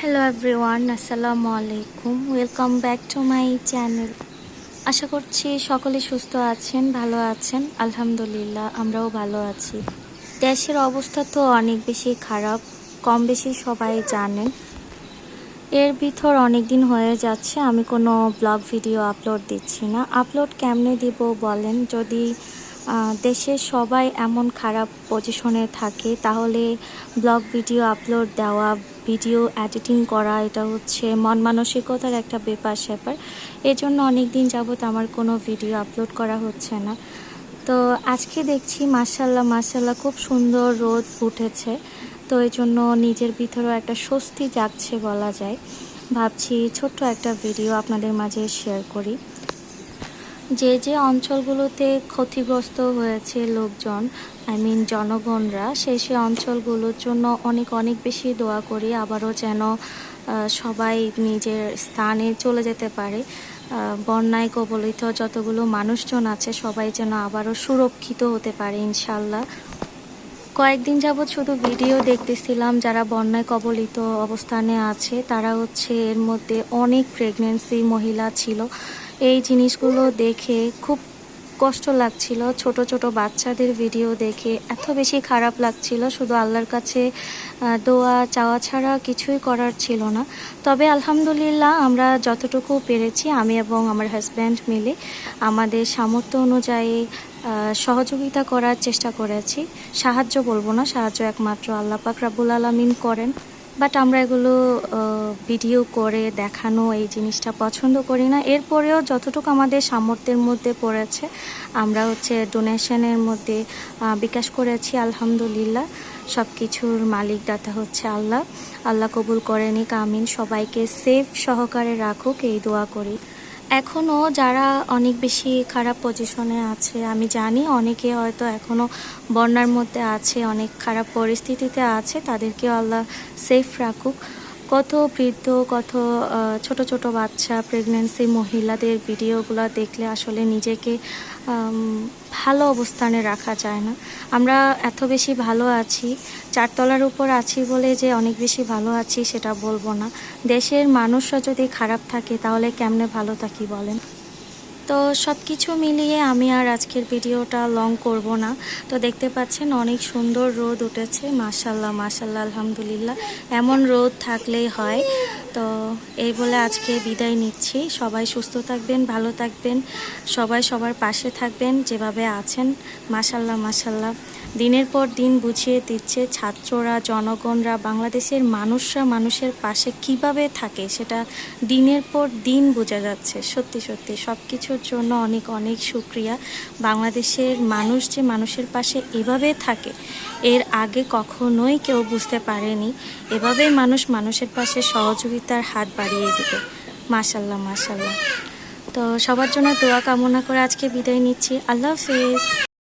Hello everyone আসসালামু আলাইকুম welcome back to my channel আশা করছি সকলে সুস্থ আছেন, ভালো আছেন। আলহামদুলিল্লাহ, আমরাও ভালো আছি। দেশের অবস্থা তো অনেক বেশি খারাপ, কম বেশি সবাই জানেন। এর ভিতর অনেক দিন হয়ে যাচ্ছে, আমি কোনো ব্লগ ভিডিও আপলোড দিচ্ছি না। আপলোড কেমনে দিব বলেন? যদি দেশের সবাই এমন খারাপ পজিশনে থাকে, তাহলে ব্লগ ভিডিও আপলোড দেওয়া ভিডিও এডিটিং করা, এটা হচ্ছে মন মানসিকতার একটা ব্যাপার, স্যাপার। এই জন্য অনেক দিন যাবত আমার কোনো ভিডিও আপলোড করা হচ্ছে না। তো আজকে দেখছি মাসাল্লাহ মাসাল্লাহ খুব সুন্দর রোদ উঠেছে। তো এই জন্য নিজের ভিতরেও একটা স্বস্তি জাগছে বলা যায়। ভাবছি ছোট্ট একটা ভিডিও আপনাদের মাঝে শেয়ার করি। যে যে অঞ্চলগুলোতে ক্ষতিগ্রস্ত হয়েছে লোকজন আই মিন জনগণরা সেই সে অঞ্চলগুলোর জন্য অনেক অনেক বেশি দোয়া করি, আবারও যেন সবাই নিজের স্থানে চলে যেতে পারে। বন্যায় কবলিত যতগুলো মানুষজন আছে, সবাই যেন আবারও সুরক্ষিত হতে পারে ইনশাল্লাহ কয়েকদিন যাবৎ শুধু ভিডিও দেখতেছিলাম, যারা বন্যায় কবলিত অবস্থানে আছে, তারা হচ্ছে এর মধ্যে অনেক প্রেগনেন্সি মহিলা ছিল। এই জিনিসগুলো দেখে খুব কষ্ট লাগছিল। ছোট ছোট বাচ্চাদের ভিডিও দেখে এত বেশি খারাপ লাগছিল। শুধু আল্লাহর কাছে দোয়া, চাওয়া ছাড়া কিছুই করার ছিল না। তবে আলহামদুলিল্লাহ আমরা যতটুকু পেরেছি, আমি এবং আমার হাজব্যান্ড মিলে আমাদের সামর্থ্য অনুযায়ী সহযোগিতা করার চেষ্টা করেছি। সাহায্য বলব না, সাহায্য একমাত্র আল্লাহ পাক রাব্বুল আলামিন করেন। বাট আমরা এগুলো ভিডিও করে দেখানো এই জিনিসটা পছন্দ করি না। এরপরেও যতটুকু আমাদের সামর্থ্যের মধ্যে পড়েছে, আমরা হচ্ছে ডোনেশনের মধ্যে বিকাশ করেছি, আলহামদুলিল্লাহ। সব কিছুর মালিক দাতা হচ্ছে আল্লাহ। আল্লাহ কবুল করেনি কামিন সবাইকে সেফ সহকারে রাখুক, এই দোয়া করি। এখনও যারা অনেক বেশি খারাপ পজিশনে আছে, আমি জানি অনেকে হয়তো এখনও বন্যার মধ্যে আছে, অনেক খারাপ পরিস্থিতিতে আছে তাদেরকে আল্লাহ সেফ রাখুক। কত বৃদ্ধ, কত ছোট ছোট বাচ্চা প্রেগনেন্সি মহিলাদের ভিডিওগুলো দেখলে আসলে নিজেকে ভালো অবস্থানে রাখা যায় না। আমরা এত বেশি ভালো আছি, চারতলার উপর আছি বলে যে অনেক বেশি ভালো আছি সেটা বলব না। দেশের মানুষরা যদি খারাপ থাকে তাহলে কেমনে ভালো থাকি বলেন? তো সব কিছু মিলিয়ে আমি আর আজকের ভিডিওটা লং করব না। তো দেখতে পাচ্ছেন অনেক সুন্দর রোদ উঠেছে। মাসাল্লাহ মাসাল্লাহ আলহামদুলিল্লাহ। এমন রোদ থাকলেই হয়। তো এই বলে আজকে বিদায় নিচ্ছি। সবাই সুস্থ থাকবেন, ভালো থাকবেন, সবাই সবার পাশে থাকবেন, যেভাবে আছেন, মাশাল্লাহ মাশাল্লাহ। দিনের পর দিন বুঝিয়ে দিচ্ছে ছাত্ররা, জনগণরা, বাংলাদেশের মানুষরা মানুষের পাশে কীভাবে থাকে, সেটা দিনের পর দিন বোঝা যাচ্ছে। সত্যি সত্যি সব কিছুর জন্য অনেক অনেক শুক্রিয়া। বাংলাদেশের মানুষ যে মানুষের পাশে এভাবে থাকে, এর আগে কখনোই কেউ বুঝতে পারেনি। এভাবেই মানুষ মানুষের পাশে সহযোগিতার হাত বাড়িয়ে দিবে মাশাল্লাহ মাশাল্লাহ। তো সবার জন্য দোয়া কামনা করে আজকে বিদায় নিচ্ছি। আল্লাহ হাফিজ।